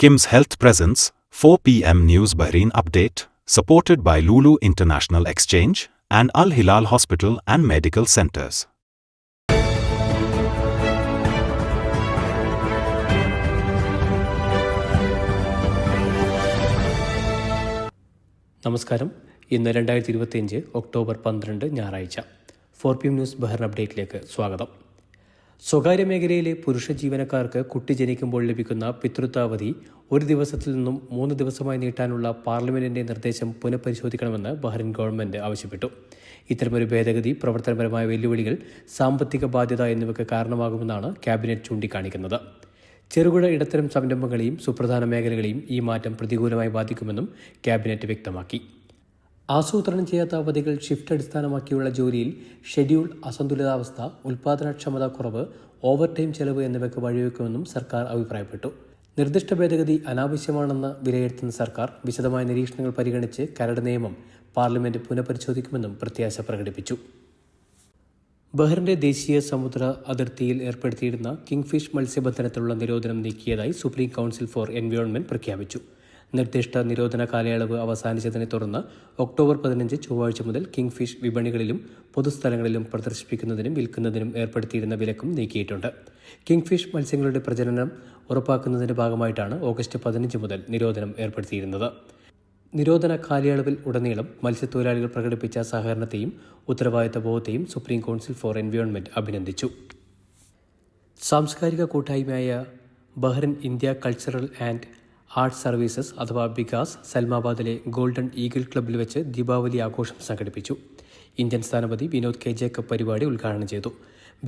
Kim's Health Presence, 4 p.m. News Bahrain Update, supported by Lulu International Exchange and Al Hilal Hospital and Medical Centers. നമസ്കാരം ഇന്ന് രണ്ടായിരത്തി ഇരുപത്തിയഞ്ച് October പന്ത്രണ്ട് ഞായറാഴ്ച four P M news ബഹർ അപ്ഡേറ്റിലേക്ക് സ്വാഗതം സ്വകാര്യ മേഖലയിലെ പുരുഷ ജീവനക്കാർക്ക് കുട്ടി ജനിക്കുമ്പോൾ ലഭിക്കുന്ന പിതൃത്വാവധി ഒരു ദിവസത്തിൽ നിന്നും മൂന്ന് ദിവസമായി നീട്ടാനുള്ള പാർലമെന്റിന്റെ നിർദ്ദേശം പുനഃപരിശോധിക്കണമെന്ന് ബഹ്റിൻ ഗവൺമെന്റ് ആവശ്യപ്പെട്ടു. ഇത്തരമൊരു ഭേദഗതി പ്രവർത്തനപരമായ വെല്ലുവിളികൾ സാമ്പത്തിക ബാധ്യത എന്നിവയ്ക്ക് കാരണമാകുമെന്നാണ് ക്യാബിനറ്റ് ചൂണ്ടിക്കാണിക്കുന്നത്. ചെറുകിട ഇടത്തരം സംരംഭങ്ങളെയും സുപ്രധാന മേഖലകളെയും ഈ മാറ്റം പ്രതികൂലമായി ബാധിക്കുമെന്നും ക്യാബിനറ്റ് വ്യക്തമാക്കി. ആസൂത്രണം ചെയ്യാത്ത അവധികൾ ഷിഫ്റ്റ് അടിസ്ഥാനമാക്കിയുള്ള ജോലിയിൽ ഷെഡ്യൂൾ അസന്തുലിതാവസ്ഥ ഉൽപാദനക്ഷമത കുറവ് ഓവർ ടൈം ചെലവ് എന്നിവയ്ക്ക് വഴിവെക്കുമെന്നും സർക്കാർ അഭിപ്രായപ്പെട്ടു. നിർദ്ദിഷ്ട ഭേദഗതി അനാവശ്യമാണെന്ന് വിലയിരുത്തുന്ന സർക്കാർ വിശദമായ നിരീക്ഷണങ്ങൾ പരിഗണിച്ച് കരട് നിയമം പാർലമെന്റ് പുനഃപരിശോധിക്കുമെന്നും പ്രത്യാശ പ്രകടിപ്പിച്ചു. ബഹ്റിന്റെ ദേശീയ സമുദ്ര അതിർത്തിയിൽ ഏർപ്പെടുത്തിയിരുന്ന കിങ്ഫിഷ് മത്സ്യബന്ധനത്തിലുള്ള നിരോധനം നീക്കിയതായി സുപ്രീം കൗൺസിൽ ഫോർ എൻവയോൺമെന്റ് പ്രഖ്യാപിച്ചു. നിർദ്ദിഷ്ട നിരോധന കാലയളവ് അവസാനിച്ചതിനെ തുടർന്ന് ഒക്ടോബർ പതിനഞ്ച് ചൊവ്വാഴ്ച മുതൽ കിങ് ഫിഷ് വിപണികളിലും പൊതുസ്ഥലങ്ങളിലും പ്രദർശിപ്പിക്കുന്നതിനും വിൽക്കുന്നതിനും ഏർപ്പെടുത്തിയിരുന്ന വിലക്കും നീക്കിയിട്ടുണ്ട്. കിങ് ഫിഷ് മത്സ്യങ്ങളുടെ പ്രജനനം ഉറപ്പാക്കുന്നതിന്റെ ഭാഗമായിട്ടാണ് ഓഗസ്റ്റ് പതിനഞ്ച് മുതൽ നിരോധനം ഏർപ്പെടുത്തിയിരുന്നത്. നിരോധന കാലയളവിൽ ഉടനീളം മത്സ്യത്തൊഴിലാളികൾ പ്രകടിപ്പിച്ച സഹകരണത്തെയും ഉത്തരവാദിത്ത ബോധത്തെയും സുപ്രീം കൗൺസിൽ ഫോർ എൻവയോൺമെന്റ് അഭിനന്ദിച്ചു. സാംസ്കാരിക കൂട്ടായ്മയായ Bahrain India cultural and arts services അഥവാ ബികാസ് സൽമാബാദിലെ ഗോൾഡൻ ഈഗിൾ ക്ലബ്ബിൽ വെച്ച് ദീപാവലി ആഘോഷം സംഘടിപ്പിച്ചു. ഇന്ത്യൻ സ്ഥാനപതി വിനോദ് കെ. ജേക്കബ് പരിപാടി ഉദ്ഘാടനം ചെയ്തു.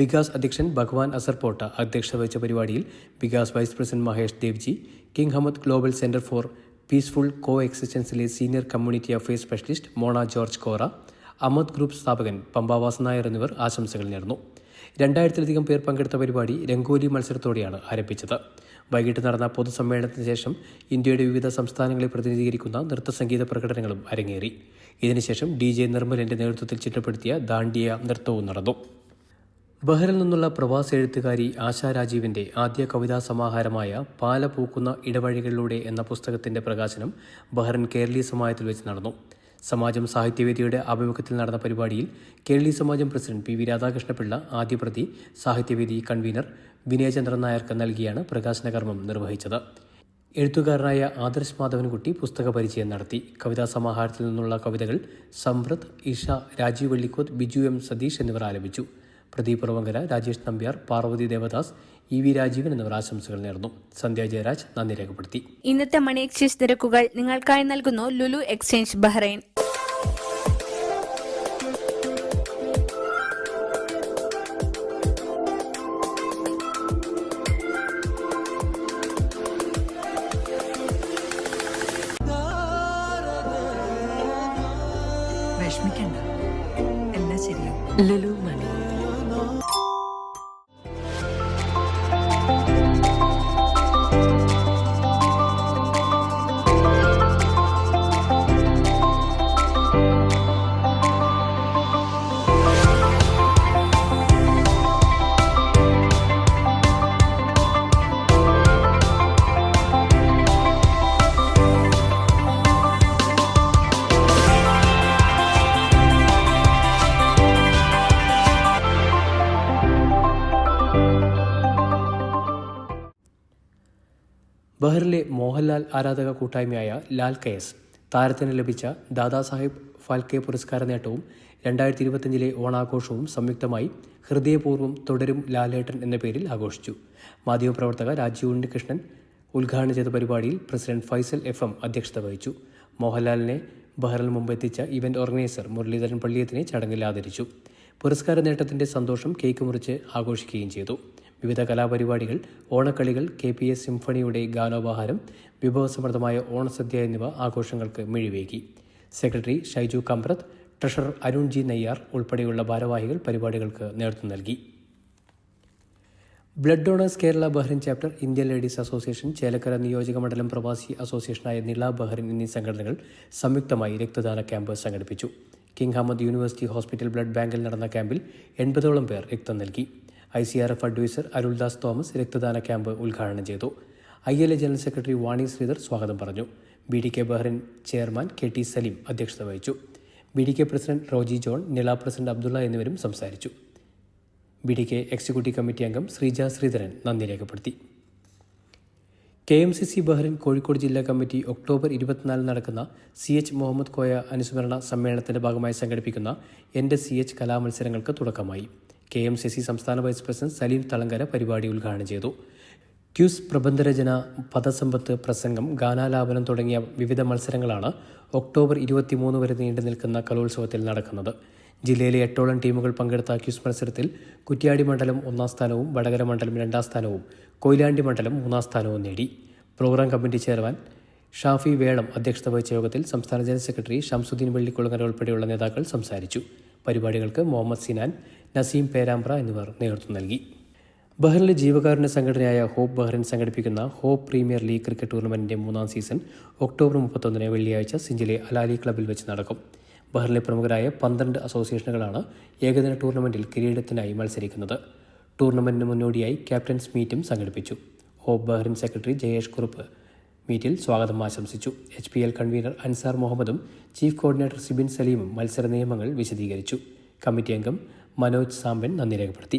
ബികാസ് അധ്യക്ഷൻ ഭഗവാൻ അസർപോട്ട അധ്യക്ഷത വഹിച്ച പരിപാടിയിൽ BICAS vice president Mahesh Devji King Hamad global centre for peaceful co എക്സിസ്റ്റൻസിലെ senior community affairs specialist Mona George കോറ അമദ് ഗ്രൂപ്പ് സ്ഥാപകൻ പമ്പാവാസ് നായർ എന്നിവർ ആശംസകൾ നേർന്നു. രണ്ടായിരത്തിലധികം പേർ പങ്കെടുത്ത പരിപാടി രംഗോലി മത്സരത്തോടെയാണ് ആരംഭിച്ചത്. വൈകിട്ട് നടന്ന പൊതുസമ്മേളനത്തിന് ശേഷം ഇന്ത്യയുടെ വിവിധ സംസ്ഥാനങ്ങളെ പ്രതിനിധീകരിക്കുന്ന നൃത്തസംഗീത പ്രകടനങ്ങളും അരങ്ങേറി. ഇതിനുശേഷം ഡി ജെ നിർമ്മലിന്റെ നേതൃത്വത്തിൽ ചിട്ടപ്പെടുത്തിയ ദാണ്ടിയ നൃത്തവും നടന്നു. ബഹ്റിൽ നിന്നുള്ള പ്രവാസ എഴുത്തുകാരി ആശാ രാജീവിന്റെ ആദ്യ കവിതാ സമാഹാരമായ പാല പൂക്കുന്ന ഇടവഴികളിലൂടെ എന്ന പുസ്തകത്തിന്റെ പ്രകാശനം ബഹ്റിൻ കേരളീയ സമായത്തിൽ വെച്ച് നടന്നു. സമാജം സാഹിത്യവേദിയുടെ ആഭിമുഖ്യത്തിൽ നടന്ന പരിപാടിയിൽ കേരളീ സമാജം പ്രസിഡന്റ് പി വി രാധാകൃഷ്ണപിള്ള ആദ്യ പ്രതി സാഹിത്യവേദി കൺവീനർ വിനയചന്ദ്രൻ നായർക്ക് നൽകിയാണ് പ്രകാശന കർമ്മം നിർവഹിച്ചത്. എഴുത്തുകാരനായ ആദർശ് മാധവൻകുട്ടി പുസ്തക പരിചയം നടത്തി. കവിതാ സമാഹാരത്തിൽ നിന്നുള്ള കവിതകൾ സംവൃത് ഇഷ രാജീവ് വള്ളിക്കോത് ബിജു എം സതീഷ് എന്നിവർ ആലപിച്ചു. പ്രദീപ് പുറവങ്കര രാജേഷ് നമ്പ്യാർ പാർവതി ദേവദാസ് ഇ വി രാജീവൻ എന്നിവർ ആശംസകൾ നേർന്നു. സന്ധ്യ ജയരാജ് നന്ദി രേഖപ്പെടുത്തി. ഇന്നത്തെ മണി എക്സ്ചേഞ്ച് നിരക്കുകൾ നിങ്ങൾക്കായി നൽകുന്നു ലുലു എക്സ്ചേഞ്ച് ബഹ്റൈൻ. ശരിയാവും ലുലു ബഹ്റിലെ മോഹൻലാൽ ആരാധക കൂട്ടായ്മയായ ലാൽ കെയസ് താരത്തിന് ലഭിച്ച ദാദാസാഹിബ് ഫാൽക്കെ പുരസ്കാര നേട്ടവും രണ്ടായിരത്തി ഇരുപത്തിയഞ്ചിലെ ഓണാഘോഷവും സംയുക്തമായി ഹൃദയപൂർവം തുടരും ലാലേട്ടൻ എന്ന പേരിൽ ആഘോഷിച്ചു. മാധ്യമപ്രവർത്തക രാജീവ് ഉണ്ണികൃഷ്ണൻ ഉദ്ഘാടനം ചെയ്ത പരിപാടിയിൽ പ്രസിഡന്റ് ഫൈസൽ എഫ് എം അധ്യക്ഷത വഹിച്ചു. മോഹൻലാലിനെ ബഹ്റിൽ മുമ്പ് എത്തിച്ച ഇവന്റ് ഓർഗനൈസർ മുരളീധരൻ പള്ളിയത്തിനെ ചടങ്ങിൽ ആദരിച്ചു. പുരസ്കാര നേട്ടത്തിന്റെ സന്തോഷം കേക്ക് മുറിച്ച് ആഘോഷിക്കുകയും ചെയ്തു. വിവിധ കലാപരിപാടികൾ ഓണക്കളികൾ കെ പി എസ് സിംഫണിയുടെ ഗാനോപഹാരം വിഭവസമൃദ്ധമായ ഓണസദ്യ എന്നിവ ആഘോഷങ്ങൾക്ക് മിഴിവേകി. Secretary Shaiju Kambrath treasurer Arun G Nayyar ഉൾപ്പെടെയുള്ള ഭാരവാഹികൾ പരിപാടികൾക്ക് നേതൃത്വം നൽകി. Blood donors Kerala Bahrain chapter Indian ladies association Chelakkara നിയോജക മണ്ഡലം പ്രവാസി അസോസിയേഷനായ നില ബഹ്റിൻ എന്നീ സംഘടനകൾ സംയുക്തമായി രക്തദാന ക്യാമ്പ് സംഘടിപ്പിച്ചു. King Hamad university hospital blood ബാങ്കിൽ നടന്ന ക്യാമ്പിൽ എൺപതോളം പേർ രക്തം നൽകി. I C R F adviser Aruldas Thomas രക്തദാന ക്യാമ്പ് ഉദ്ഘാടനം ചെയ്തു. I L A general secretary Vani Sridhar സ്വാഗതം പറഞ്ഞു. B D K Bahrain chairman K T Saleem അധ്യക്ഷത വഹിച്ചു. B D K president Roji John നില പ്രസിഡന്റ് അബ്ദുള്ള എന്നിവരും സംസാരിച്ചു. B D K executive committee അംഗം ശ്രീജ ശ്രീധരൻ നന്ദി രേഖപ്പെടുത്തി. K M C C Bahrain Kozhikode ജില്ലാ കമ്മിറ്റി ഒക്ടോബർ ഇരുപത്തിനാലിന് നടക്കുന്ന സി എച്ച് മുഹമ്മദ് കോയ അനുസ്മരണ സമ്മേളനത്തിന്റെ ഭാഗമായി സംഘടിപ്പിക്കുന്ന എന്റെ സി എച്ച് കലാമത്സരങ്ങൾക്ക് തുടക്കമായി. കെ എം സി സംസ്ഥാന വൈസ് പ്രസിഡന്റ് സലീം തളങ്കര പരിപാടി ഉദ്ഘാടനം ചെയ്തു. ക്യൂസ് പ്രബന്ധരചന പദസമ്പത്ത് പ്രസംഗം ഗാനാലാപനം തുടങ്ങിയ വിവിധ മത്സരങ്ങളാണ് ഒക്ടോബർ ഇരുപത്തിമൂന്ന് വരെ നീണ്ടു നിൽക്കുന്ന കലോത്സവത്തിൽ നടക്കുന്നത്. ജില്ലയിലെ എട്ടോളം ടീമുകൾ പങ്കെടുത്ത ക്യൂസ് മത്സരത്തിൽ കുറ്റ്യാടി മണ്ഡലം ഒന്നാം സ്ഥാനവും വടകര മണ്ഡലം രണ്ടാം സ്ഥാനവും കൊയിലാണ്ടി മണ്ഡലം മൂന്നാം സ്ഥാനവും നേടി. Programme committee chairman Shafi Velam അധ്യക്ഷത വഹിച്ച യോഗത്തിൽ സംസ്ഥാന ജനറൽ സെക്രട്ടറി ഷംസുദ്ദീൻ വെള്ളിക്കുളങ്ങര ഉൾപ്പെടെയുള്ള നേതാക്കൾ സംസാരിച്ചു. പരിപാടികൾക്ക് മുഹമ്മദ് സിനാൻ നസീം പേരാമ്പ്ര എന്നിവർ നേതൃത്വം നൽകി. ബഹ്റിനിലെ ജീവകാരുണ്യ സംഘടനയായ ഹോപ്പ് ബഹ്റിൻ സംഘടിപ്പിക്കുന്ന ഹോപ്പ് പ്രീമിയർ ലീഗ് ക്രിക്കറ്റ് ടൂർണമെന്റിന്റെ മൂന്നാം സീസൺ ഒക്ടോബർ മുപ്പത്തൊന്നിന് വെള്ളിയാഴ്ച സിഞ്ചിലെ അലാലി ക്ലബിൽ വെച്ച് നടക്കും. ബഹ്റിനിലെ പ്രമുഖരായ പന്ത്രണ്ട് അസോസിയേഷനുകളാണ് ഏകദിന ടൂർണമെന്റിൽ കിരീടത്തിനായി മത്സരിക്കുന്നത്. ടൂർണമെന്റിന് മുന്നോടിയായി ക്യാപ്റ്റൻസ് മീറ്റും സംഘടിപ്പിച്ചു. Hope Bahrain secretary Jayesh Kurup മീറ്റിൽ സ്വാഗതം ആശംസിച്ചു. H P L convener Ansar മുഹമ്മദും ചീഫ് കോർഡിനേറ്റർ സിബിൻ സലീമും മത്സര നിയമങ്ങൾ വിശദീകരിച്ചു. കമ്മിറ്റി അംഗം മനോജ് സാമ്പൻ നന്ദി രേഖപ്പെടുത്തി.